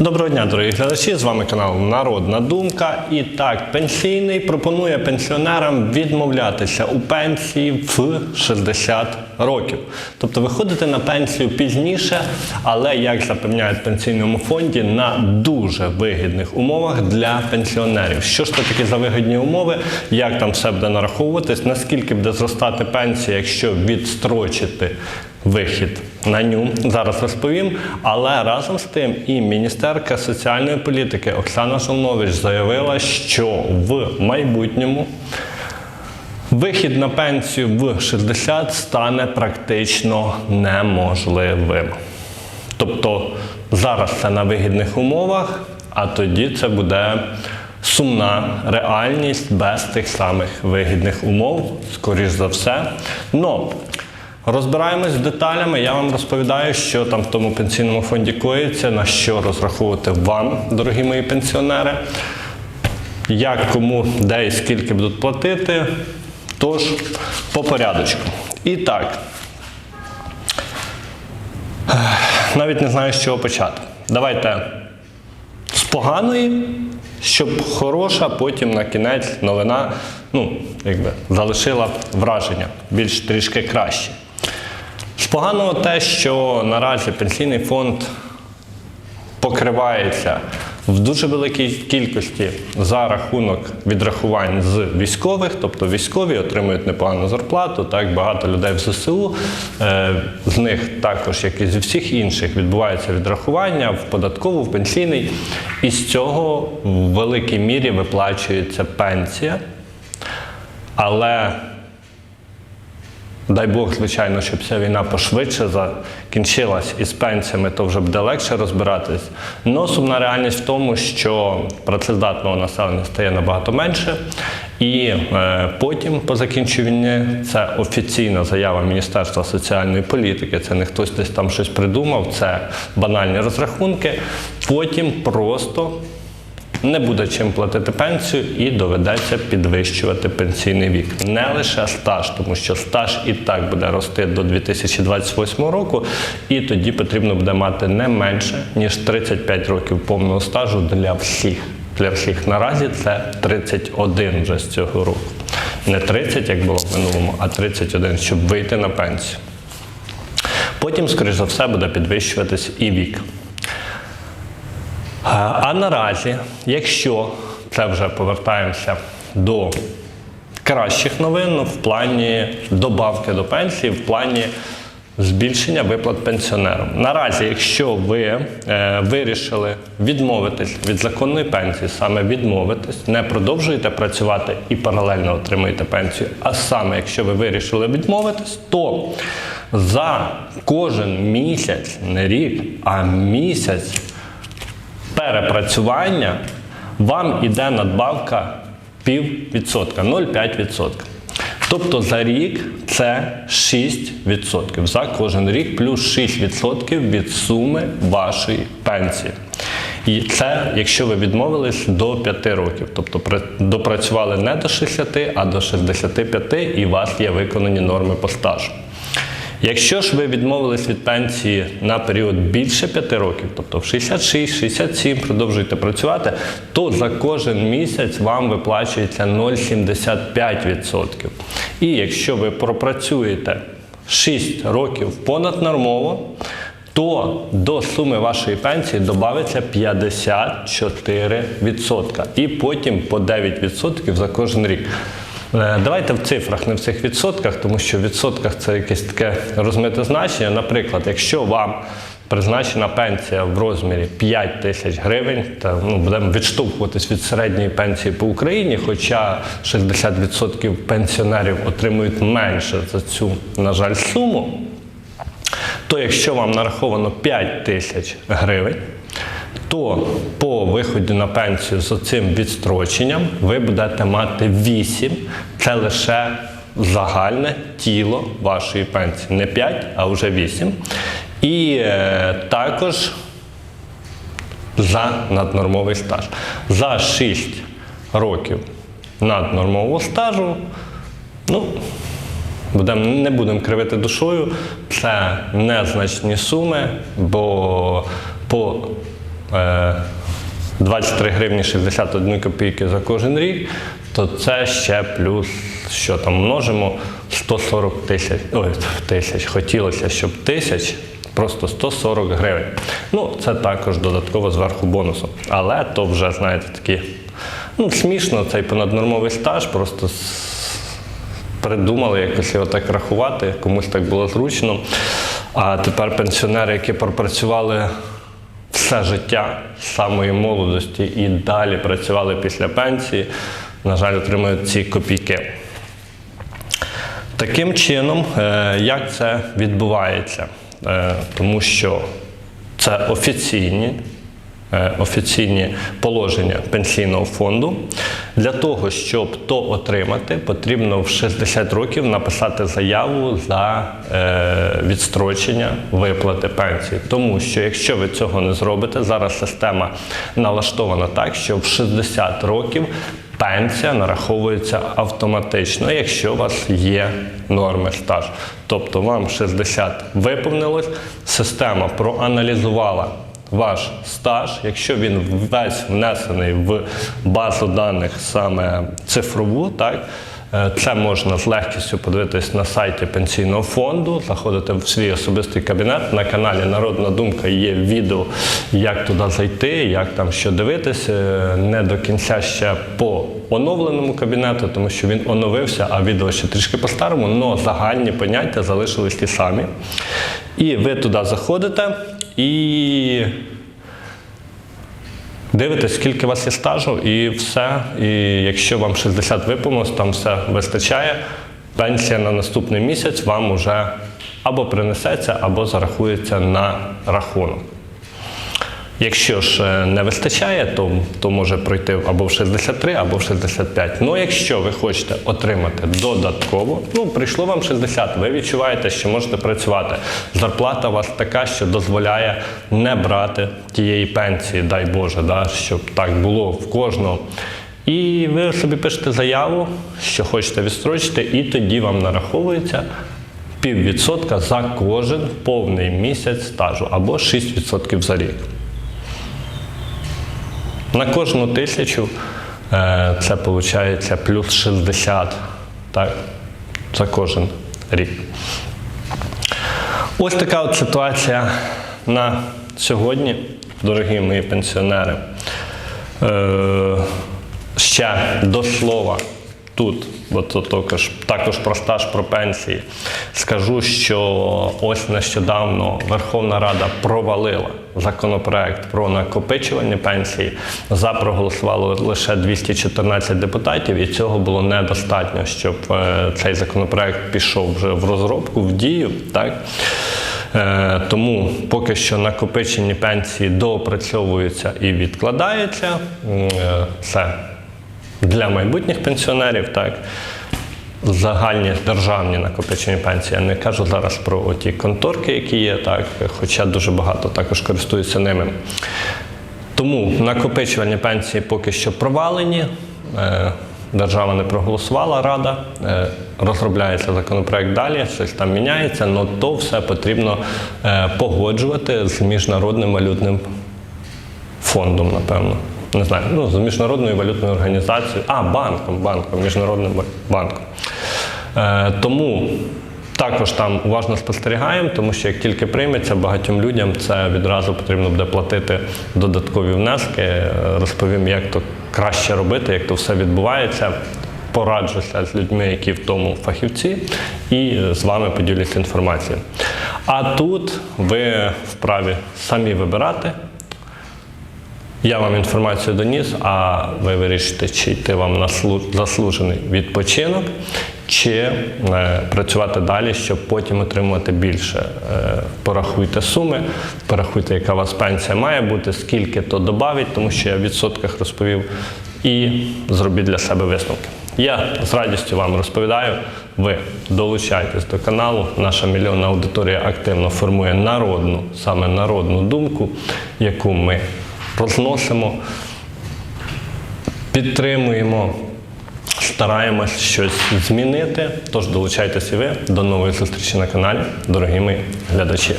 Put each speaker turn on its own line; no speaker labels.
Доброго дня, дорогі глядачі! З вами канал Народна Думка. І так, пенсійний пропонує пенсіонерам відмовлятися у пенсії в 60 років. Тобто виходити на пенсію пізніше, але як запевняють в пенсійному фонді, на дуже вигідних умовах для пенсіонерів. Що ж це такі за вигідні умови? Як там все буде нараховуватись? Наскільки буде зростати пенсія, якщо відстрочити вихід на ню зараз розповім. Але разом з тим і міністерка соціальної політики Оксана Жолнович заявила, що в майбутньому вихід на пенсію в 60 стане практично неможливим. Тобто зараз це на вигідних умовах, а тоді це буде сумна реальність без тих самих вигідних умов, скоріш за все. Но Розбираємось з деталями. Я вам розповідаю, що там в тому пенсійному фонді коїться, на що розраховувати вам, дорогі мої пенсіонери, як кому, де і скільки будуть платити. Тож, по порядочку. І так, навіть не знаю, з чого почати. Давайте з поганої, щоб хороша, потім на кінець новина ну, якби, залишила враження більш трішки краще. З поганого те, що наразі пенсійний фонд покривається в дуже великій кількості за рахунок відрахувань з військових, тобто військові отримують непогану зарплату. Так багато людей в ЗСУ. Е, з них також, як і з всіх інших, відбувається відрахування в податкову, в пенсійний. І з цього в великій мірі виплачується пенсія. Але Дай Бог, звичайно, щоб ця війна пошвидше закінчилась і з пенсіями, то вже буде легше розбиратись. Но сумна реальність в тому, що працездатного населення стає набагато менше. І е, потім, по закінченню війни, це офіційна заява Міністерства соціальної політики. Це не хтось десь там щось придумав, це банальні розрахунки. Потім просто не буде чим платити пенсію і доведеться підвищувати пенсійний вік. Не лише стаж, тому що стаж і так буде рости до 2028 року, і тоді потрібно буде мати не менше ніж 35 років повного стажу для всіх. Для всіх наразі це 31 вже з цього року. Не 30, як було в минулому, а 31, щоб вийти на пенсію. Потім, скоріш за все, буде підвищуватись і вік. А наразі, якщо це вже повертаємося до кращих новин ну, в плані добавки до пенсії, в плані збільшення виплат пенсіонерам. Наразі, якщо ви е, вирішили відмовитись від законної пенсії, саме відмовитись, не продовжуєте працювати і паралельно отримуєте пенсію, а саме, якщо ви вирішили відмовитись, то за кожен місяць, не рік, а місяць перепрацювання вам іде надбавка пів відсотка, 0,5%. Тобто за рік це 6%. За кожен рік плюс 6% від суми вашої пенсії. І це, якщо ви відмовились до 5 років, тобто допрацювали не до 60, а до 65, і у вас є виконані норми по стажу. Якщо ж ви відмовились від пенсії на період більше 5 років, тобто в 66-67 продовжуєте працювати, то за кожен місяць вам виплачується 0,75%. І якщо ви пропрацюєте 6 років понаднормово, то до суми вашої пенсії додається 54%. І потім по 9% за кожен рік. Е, Давайте в цифрах, не в цих відсотках, тому що в відсотках це якесь таке розмите значення. Наприклад, якщо вам призначена пенсія в розмірі 5 тисяч гривень, то ну, будемо відштовхуватись від середньої пенсії по Україні, хоча 60% пенсіонерів отримують менше за цю, на жаль, суму то якщо вам нараховано 5 тисяч гривень, то по виході на пенсію з цим відстроченням ви будете мати 8. Це лише загальне тіло вашої пенсії. Не 5, а вже 8. І е, також за наднормовий стаж. За 6 років наднормового стажу, ну, Будем, не будемо кривити душою, це незначні суми, бо по 23 гривні 61 копійки за кожен рік, то це ще плюс, що там множимо 140 тисяч. Ой, тисяч. Хотілося, щоб тисяч. Просто 140 гривень. Ну, це також додатково зверху бонусу. Але то вже, знаєте, такі, ну, смішно, цей понаднормовий стаж, просто придумали якось його так рахувати, комусь так було зручно. А тепер пенсіонери, які пропрацювали все життя з самої молодості і далі працювали після пенсії, на жаль, отримують ці копійки. Таким чином, е, як це відбувається? Е, Тому що це офіційні, офіційні положення пенсійного фонду. Для того, щоб то отримати, потрібно в 60 років написати заяву за е, відстрочення виплати пенсії. Тому що якщо ви цього не зробите, зараз система налаштована так, що в 60 років пенсія нараховується автоматично, якщо у вас є норми стаж. Тобто вам 60 виповнилось, система проаналізувала ваш стаж, якщо він весь внесений в базу даних саме цифрову, так. е, Це можна з легкістю подивитись на сайті пенсійного фонду, заходити в свій особистий кабінет. На каналі Народна Думка є відео, як туди зайти, як там що дивитись. Е, Не до кінця ще по оновленому кабінету, тому що він оновився, а відео ще трішки по-старому, але загальні поняття залишились ті самі. І ви туди заходите і Дивитесь, скільки у вас є стажу, і все. І якщо вам 60 виповнилось, там все вистачає. Пенсія на наступний місяць вам уже або принесеться, або зарахується на рахунок. Якщо ж е, не вистачає, то, то може пройти або в 63, або в 65. Ну, якщо ви хочете отримати додатково, ну прийшло вам 60, ви відчуваєте, що можете працювати. Зарплата у вас така, що дозволяє не брати тієї пенсії, дай Боже, да, щоб так було в кожного. І ви собі пишете заяву, що хочете відстрочити, і тоді вам нараховується піввідсотка за кожен повний місяць стажу або 6% за рік. На кожну тисячу е, це виходить плюс 60 так, за кожен рік. Ось така от ситуація на сьогодні, дорогі мої пенсіонери. Е, ще до слова тут, бо це також, також про стаж про пенсії. Скажу, що ось нещодавно Верховна Рада провалила законопроект про накопичування пенсії. За проголосувало лише 214 депутатів, і цього було недостатньо, щоб е, цей законопроект пішов вже в розробку, в дію. Так? Е, Тому поки що накопичені пенсії доопрацьовуються і відкладаються. Е, Це для майбутніх пенсіонерів, так. Загальні державні накопичені пенсії. Я не кажу зараз про ті конторки, які є, так, хоча дуже багато також користуються ними. Тому накопичування пенсії поки що провалені. Е, Держава не проголосувала, рада, е, розробляється законопроект далі, щось там міняється, але то все потрібно е, погоджувати з міжнародним валютним фондом, напевно. Не знаю, ну, з міжнародною валютною організацією, а банком, банком, міжнародним банком. Е, тому також там уважно спостерігаємо, тому що як тільки прийметься, багатьом людям це відразу потрібно буде платити додаткові внески. Е, Розповім, як то краще робити, як то все відбувається. Пораджуся з людьми, які в тому фахівці, і з вами поділюся інформацією. А тут ви вправі самі вибирати. Я вам інформацію доніс, а ви вирішите, чи йти вам на слу- заслужений відпочинок, чи е, працювати далі, щоб потім отримувати більше. Е, порахуйте суми, порахуйте, яка у вас пенсія має бути, скільки то додавить, тому що я в відсотках розповів, і зробіть для себе висновки. Я з радістю вам розповідаю. Ви долучайтесь до каналу. Наша мільйонна аудиторія активно формує народну, саме народну думку, яку ми розносимо, підтримуємо, стараємось щось змінити. Тож долучайтеся і ви. До нової зустрічі на каналі, дорогі мої глядачі.